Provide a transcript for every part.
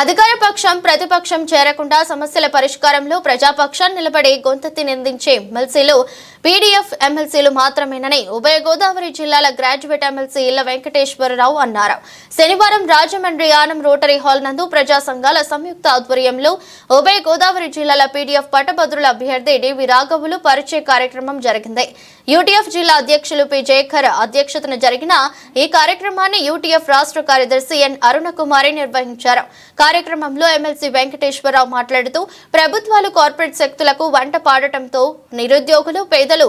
అధికార పక్షం ప్రతిపక్షం చేరకుండా సమస్యల పరిష్కారంలో ప్రజాపక్షాన్ని నిలబడి గొంతెత్తి నిందించే ఎమ్మెల్సీలు పీడీఎఫ్ ఎమ్మెల్సీలు మాత్రమేనని ఉభయ గోదావరి జిల్లాల గ్రాడ్యుయేట్ ఎమ్మెల్సీ ఇళ్ళ వెంకటేశ్వరరావు అన్నారు. శనివారం రాజమండ్రి ఆనం రోటరీ హాల్ నందు ప్రజా సంఘాల సంయుక్త ఆధ్వర్యంలో ఉభయ గోదావరి జిల్లాల పీడీఎఫ్ పట్టభద్రుల అభ్యర్థి డివి రాఘవులు పరిచయ కార్యక్రమం జరిగింది. యూటీఎఫ్ జిల్లా అధ్యక్షులు పి జయకర్ అధ్యక్షతన జరిగిన ఈ కార్యక్రమాన్ని యూటీఎఫ్ రాష్ట్ర కార్యదర్శి ఎన్ అరుణకుమారి నిర్వహించారు. కార్యక్రమంలో ఎమ్మెల్సీ వెంకటేశ్వరరావు మాట్లాడుతూ ప్రభుత్వాలు కార్పొరేట్ శక్తులకు వంట పాడటంతో నిరుద్యోగులు పేదలు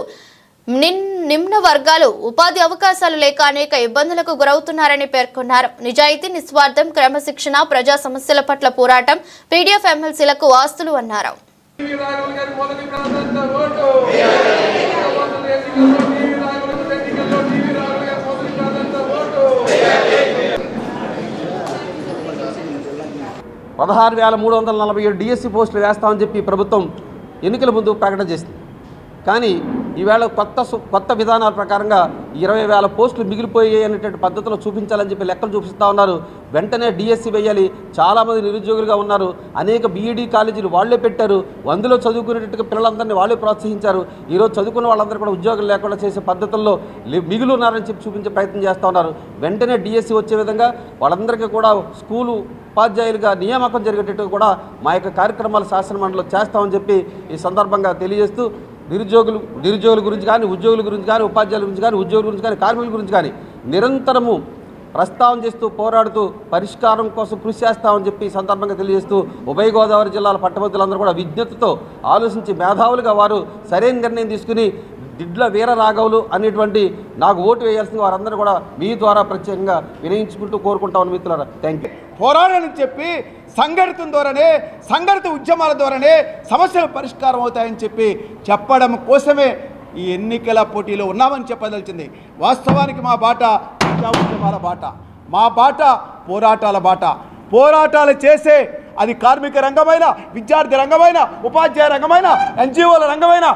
నిమ్న వర్గాలు ఉపాధి అవకాశాలు లేక అనేక ఇబ్బందులకు గురవుతున్నారని పేర్కొన్నారు. నిజాయితీ నిస్వార్థం క్రమశిక్షణ ప్రజా సమస్యల పట్ల పోరాటం పీడీఎఫ్ ఎమ్మెల్సీలకు ఆస్తులు అన్నారు టీవీ రాఘవులు గారి మొదటి ప్రాధాన్యత ఓటు మొదటి ఎన్నికల్లో టీవీ రాఘవులు ఎన్నికల్లో టీవీ రాఘవులు గారి మొదటి ప్రాధాన్యత ఓటు పదహారు వేల మూడు వందల నలభై ఏడు డిఎస్సి పోస్టులు వేస్తామని చెప్పి ప్రభుత్వం ఎన్నికల ముందు ప్రకటన చేసింది. కానీ ఈవేళ కొత్త సు- కొత్త విధానాల ప్రకారంగా ఇరవై వేల పోస్టులు మిగిలిపోయాయి అనేటువంటి పద్ధతిలో చూపించాలని చెప్పి లెక్కలు చూపిస్తూ ఉన్నారు. వెంటనే డిఎస్సి వేయాలి. చాలామంది నిరుద్యోగులుగా ఉన్నారు. అనేక బీఈడీ కాలేజీలు వాళ్ళే పెట్టారు. అందులో చదువుకునేటట్టుగా పిల్లలందరినీ వాళ్ళే ప్రోత్సహించారు. ఈరోజు చదువుకున్న వాళ్ళందరూ కూడా ఉద్యోగాలు లేకుండా చేసే పద్ధతుల్లో మిగులున్నారని ఉన్నారని చెప్పి చూపించే ప్రయత్నం చేస్తూ ఉన్నారు. వెంటనే డిఎస్సి వచ్చే విధంగా వాళ్ళందరికీ కూడా స్కూలు ఉపాధ్యాయులుగా నియామకం జరిగేటట్టు కూడా మా యొక్క కార్యక్రమాలు శాసనమండలిలో చేస్తామని చెప్పి ఈ సందర్భంగా తెలియజేస్తూ నిరుద్యోగులు నిరుద్యోగుల గురించి కానీ ఉద్యోగుల గురించి కానీ ఉపాధ్యాయుల గురించి కానీ ఉద్యోగుల గురించి కానీ కార్మికుల గురించి కానీ నిరంతరము ప్రస్తావన చేస్తూ పోరాడుతూ పరిష్కారం కోసం కృషి చేస్తామని చెప్పి సందర్భంగా తెలియజేస్తూ ఉభయ గోదావరి జిల్లాల పట్టభద్రులందరూ కూడా విజ్ఞతతో ఆలోచించి మేధావులుగా వారు సరైన నిర్ణయం తీసుకుని దిడ్ల వీర రాఘవులు అనేటువంటి నాకు ఓటు వేయాల్సిన వారందరూ కూడా మీ ద్వారా ప్రత్యేకంగా వినయించుకుంటూ కోరుకుంటామని మిత్రులారా. థ్యాంక్ యూ పోరాడని చెప్పి సంఘటితం ద్వారానే సంఘటిత ఉద్యమాల ద్వారానే సమస్యలు పరిష్కారం అవుతాయని చెప్పి చెప్పడం కోసమే ఈ ఎన్నికల పోటీలో ఉన్నామని చెప్పదలిచింది. వాస్తవానికి మా బాట ప్రజా ఉద్యమాల బాట మా బాట పోరాటాల బాట. పోరాటాలు చేసే అది కార్మిక రంగమైన విద్యార్థి రంగమైన ఉపాధ్యాయ రంగమైన ఎన్జిఓల రంగమైన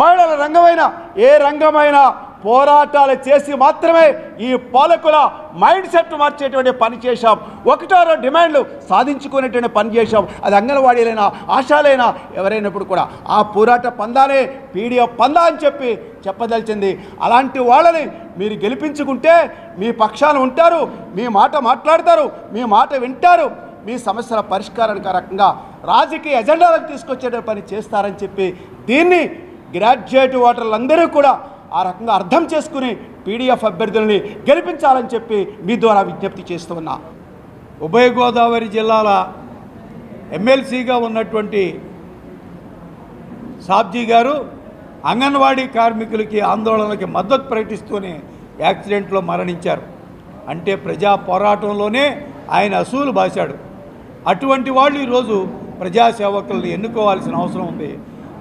మహిళల రంగమైన ఏ రంగమైనా పోరాటాలు చేసి మాత్రమే ఈ పాలకుల మైండ్ సెట్ మార్చేటువంటి పని చేశాం. ఒకటారో డిమాండ్లు సాధించుకునేటువంటి పని చేశాం. అది అంగన్వాడీలైనా ఆశాలైనా ఎవరైనప్పుడు కూడా. ఆ పోరాట పందానే పీడిఎఫ్ పందా అని చెప్పి చెప్పదలిచింది. అలాంటి వాళ్ళని మీరు గెలిపించుకుంటే మీ పక్షాన ఉంటారు మీ మాట మాట్లాడతారు మీ మాట వింటారు మీ సమస్యల పరిష్కారానికి రకంగా రాజకీయ ఎజెండాలకు తీసుకొచ్చే పని చేస్తారని చెప్పి దీన్ని గ్రాడ్యుయేట్ ఓటర్లందరూ కూడా ఆ రకంగా అర్థం చేసుకుని పీడిఎఫ్ అభ్యర్థులని గెలిపించాలని చెప్పి మీ ద్వారా విజ్ఞప్తి చేస్తున్నా ఉభయ గోదావరి జిల్లాల ఎమ్మెల్సీగా ఉన్నటువంటి సాబ్జీ గారు అంగన్వాడీ కార్మికులకి ఆందోళనలకి మద్దతు ప్రకటిస్తూనే యాక్సిడెంట్లో మరణించారు. అంటే ప్రజా పోరాటంలోనే ఆయన అసూలు బాశాడు. అటువంటి వాళ్ళు ఈరోజు ప్రజాసేవకులను ఎన్నుకోవాల్సిన అవసరం ఉంది.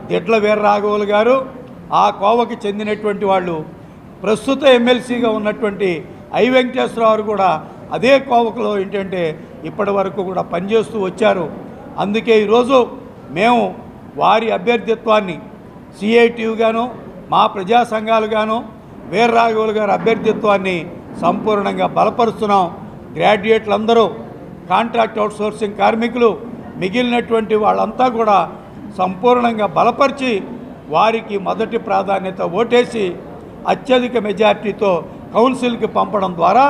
దిడ్ల వీర్రాఘవులు గారు ఆ కోవకి చెందినటువంటి వాళ్ళు. ప్రస్తుత ఎమ్మెల్సీగా ఉన్నటువంటి ఐ వెంకటేశ్వరరావు కూడా అదే కోవకలో ఏంటంటే ఇప్పటి వరకు కూడా పనిచేస్తూ వచ్చారు. అందుకే ఈరోజు మేము వారి అభ్యర్థిత్వాన్ని సిఐటియుగాను మా ప్రజా సంఘాలుగాను వీర్రాఘవులు గారి అభ్యర్థిత్వాన్ని సంపూర్ణంగా బలపరుస్తున్నాం. గ్రాడ్యుయేట్లందరూ కాంట్రాక్ట్ అవుట్సోర్సింగ్ కార్మికులు మిగిలినటువంటి వాళ్ళంతా కూడా సంపూర్ణంగా బలపరిచి వారికి మొదటి ప్రాధాన్యత ఓటేసి అత్యధిక మెజార్టీతో కౌన్సిల్కి పంపడం ద్వారా